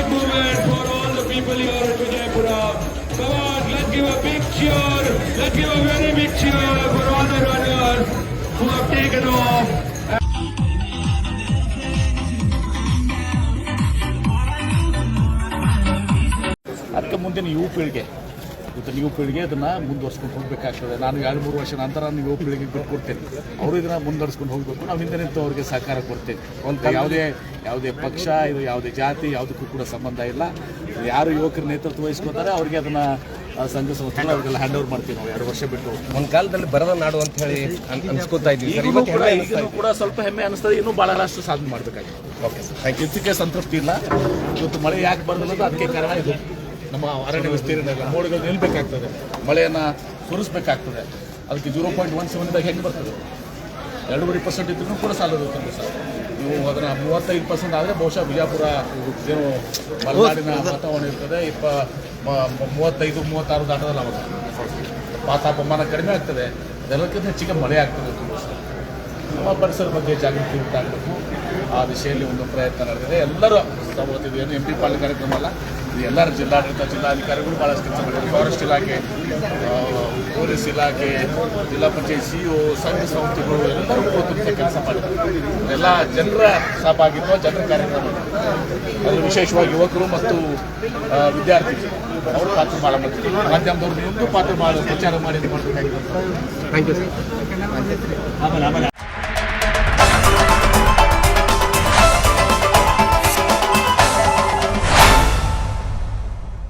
a historic moment for all the people here in Vijaypura. Come on, let's give a big cheer. Let's give a very big cheer for all the runners who have taken off. ಅದಕ್ಕೆ ಮುಂದಿನ ಯುವ ಪೀಳಿಗೆ ಇವತ್ತು ಯುವ ಪೀಳಿಗೆ ಅದನ್ನು ಮುಂದುವರ್ಸ್ಕೊಂಡು ಹೋಗಬೇಕಾಗ್ತದೆ. ನಾನು ಎರಡು ಮೂರು ವರ್ಷ ನಂತರ ನಾನು ಯುವ ಪೀಳಿಗೆಗೆ ಬಿಟ್ಕೊಡ್ತೇನೆ ಅವರು ಇದನ್ನು ಮುಂದುವರ್ಸ್ಕೊಂಡು ಹೋಗಬೇಕು. ನಾವು ಹಿಂದೆ ನಿಂತು ಅವರಿಗೆ ಸಹಕಾರ ಕೊಡ್ತೇವೆ. ಒಂದು ಯಾವುದೇ ಯಾವುದೇ ಪಕ್ಷ ಇದು ಯಾವುದೇ ಜಾತಿ ಯಾವುದಕ್ಕೂ ಕೂಡ ಸಂಬಂಧ ಇಲ್ಲ. ಯಾರು ಯುವಕರ ನೇತೃತ್ವ ವಹಿಸ್ಕೊತಾರೆ ಅವರಿಗೆ ಅದನ್ನು ಸಂಘ ಸಂಸ್ಥೆ ಅವ್ರಿಗೆಲ್ಲ ಹ್ಯಾಂಡ್ ಓವರ್ ಮಾಡ್ತೀವಿ ನಾವು ಎರಡು ವರ್ಷ ಬಿಟ್ಟು. ಒಂದು ಕಾಲದಲ್ಲಿ ಬರದ ನಾಡು ಅಂತ ಹೇಳಿ ಅನ್- ಅನ್ಸ್ಕೊತಾ ಇದ್ದೀವಿ ಕೂಡ ಸ್ವಲ್ಪ ಹೆಮ್ಮೆ ಅನಿಸ್ತದೆ. ಇನ್ನೂ ಬಹಳಷ್ಟು ಸಾಧನೆ ಮಾಡಬೇಕಾಗಿದೆ. ಓಕೆ ಸರ್ ಥ್ಯಾಂಕ್ ಯು ಇದಕ್ಕೆ ಸಂತೃಪ್ತಿ ಇಲ್ಲ. ಇವತ್ತು ಮಳೆ ಯಾಕೆ ಬರಲಿಲ್ಲ ಅದಕ್ಕೆ ಕಾರಣ ಇದು. ನಮ್ಮ ಅರಣ್ಯ ವಿಸ್ತೀರ್ಣ ಇಲ್ಲ ಮೋಡಗಳು ನಿಲ್ಬೇಕಾಗ್ತದೆ ಮಳೆಯನ್ನು ಸುರಿಸ್ಬೇಕಾಗ್ತದೆ. ಅದಕ್ಕೆ ಜೀರೋ ಪಾಯಿಂಟ್ ಒನ್ ಸೆವೆನ್ದಾಗ ಹೆಂಗೆ ಬರ್ತದೆ? ಎರಡೂವರೆ ಪರ್ಸೆಂಟ್ ಇದ್ರೂ ಕೂಡ ಸಾಲದು ಸರ್. ನೀವು ಅದನ್ನು ಮೂವತ್ತೈದು ಪರ್ಸೆಂಟ್ ಆದರೆ ಬಹುಶಃ ಬಿಜಾಪುರ ಏನು ಮಲೆನಾಡಿನ ವಾತಾವರಣ ಇರ್ತದೆ ಇಪ್ಪ ಮೂವತ್ತೈದು ಮೂವತ್ತಾರು ದಾಟದಲ್ಲಿ ಅವಾಗ ತಾಪಮಾನ ಕಡಿಮೆ ಆಗ್ತದೆ ಅದೆಲ್ಲಕ್ಕಿಂತ ಹೆಚ್ಚಿಗೆ ಮಳೆ ಆಗ್ತದೆ ನಮ್ಮ ಪರಿಸರ ಬಗ್ಗೆ ಜಾಗೃತಿ ಉಂಟಾಗಬೇಕು ಆ ದಿಶೆಯಲ್ಲಿ ಒಂದು ಪ್ರಯತ್ನ ನಡೆದಿದೆ. ಎಲ್ಲರೂ ತಗೊಳ್ತೀವಿ ಏನು ಎಂ ಪಿ ಪಾಲ್ ಕಾರ್ಯಕ್ರಮ ಅಲ್ಲ. ಇದು ಎಲ್ಲರ ಜಿಲ್ಲಾಡಳಿತ ಜಿಲ್ಲಾಧಿಕಾರಿಗಳು ಭಾಳಷ್ಟು ಕೆಲಸ ಮಾಡಿದ್ದಾರೆ. ಫಾರೆಸ್ಟ್ ಇಲಾಖೆ ಪೊಲೀಸ್ ಇಲಾಖೆ ಜಿಲ್ಲಾ ಪಂಚಾಯತ್ ಸಿ ಒ ಸಂಘ ಸಂಸ್ಥೆಗಳು ಎಲ್ಲರೂ ಕೂಡ ತುಂಬ ಕೆಲಸ ಮಾಡಿದ್ದಾರೆ. ಎಲ್ಲ ಜನರ ಸಹಭಾಗಿತ್ವ ಜನರ ಕಾರ್ಯಕ್ರಮ ಅದರಲ್ಲಿ ವಿಶೇಷವಾಗಿ ಯುವಕರು ಮತ್ತು ವಿದ್ಯಾರ್ಥಿಗಳು. ಅವ್ರ ಪಾತ್ರ ಭಾಳ ಮಾಡಿದ್ರು ಮಾಧ್ಯಮದವ್ರು ನಿಮ್ಮದು ಪಾತ್ರ ಮಾಡಿ ಪ್ರಚಾರ ಮಾಡಿ ಇದು ಮಾಡಬೇಕಾಗಿದೆ. ಥ್ಯಾಂಕ್ ಯು ಸರ್ ಆಮೇಲೆ ಆಮೇಲೆ.